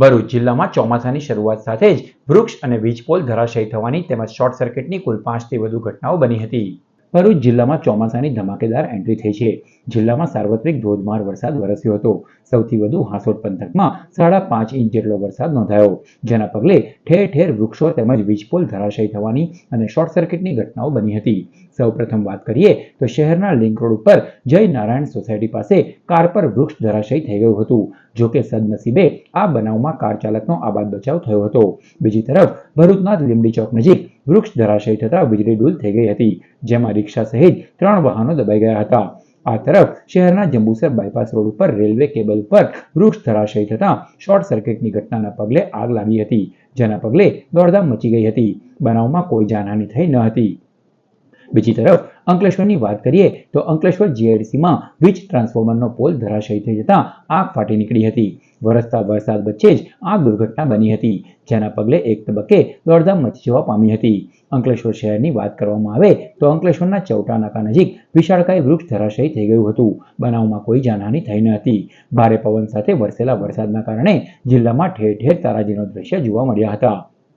ભરૂચ જિલ્લામાં ચોમાસાની શરૂઆત સાથે જ વૃક્ષ અને વીજપોલ ધરાશયી થવાની તેમજ શોર્ટ સર્કિટની કુલ પાંચથી વધુ ઘટનાઓ બની હતી. ભરૂચ જિલ્લામાં ચોમાસાની ધમાકેદાર એન્ટ્રી થઈ છે. જિલ્લામાં સાર્વત્રિક ધોધમાર વરસાદ વરસ્યો હતો. સૌથી વધુ હાંસોટ પંથકમાં સાડા પાંચ ઇંચ જેટલો વરસાદ નોંધાયો. જેના પગલે ઠેર ઠેર વૃક્ષો તેમજ વીજપોલ ધરાશયી થવાની અને શોર્ટ સર્કિટની ઘટનાઓ બની હતી. સૌપ્રથમ વાત કરીએ તો શહેરના લિંક રોડ ઉપર જય નારાયણ સોસાયટી પાસે કાર પર વૃક્ષ ધરાશયી થઈ ગયું હતું. જો કે સદનસીબે આ બનાવમાં કાર ચાલકનો આબાદ બચાવ થયો હતો. બીજી તરફ ભરૂચના લીંબડી ચોક નજીક વૃક્ષ ધરાશયી થતા વીજળી ડૂલ થઈ ગઈ હતી, જેમાં રિક્ષા સહિત ત્રણ વાહનો દબાઈ ગયા હતા. આ તરફ શહેરના જંબુસર બાયપાસ રોડ ઉપર રેલવે કેબલ પર વૃક્ષ ધરાશયી થતા શોર્ટ સર્કિટની ઘટનાના પગલે આગ લાગી હતી, જેના પગલે દોડધામ મચી ગઈ હતી. બનાવમાં કોઈ જાનહાની થઈ ન હતી. બીજી તરફ અંકલેશ્વરની વાત કરીએ તો અંકલેશ્વર જીઆઈડીસીમાં વીજ ટ્રાન્સફોર્મરનો પોલ ધરાશયી થઈ જતા આગ ફાટી નીકળી હતી. વરસતા વરસાદ વચ્ચે જ આ દુર્ઘટના બની હતી. જેના પગલે એક તબક્કે દોડધામ મચી જવા પામી હતી. અંકલેશ્વર શહેરની વાત કરવામાં આવે તો અંકલેશ્વરના ચૌટા નાકા નજીક વિશાળકાય વૃક્ષ ધરાશયી થઈ ગયું હતું. બનાવમાં કોઈ જાનહાની થઈ ન હતી. ભારે પવન સાથે વરસેલા વરસાદના કારણે જિલ્લામાં ઠેર ઠેર તારાજીનો દ્રશ્ય જોવા મળ્યા હતા.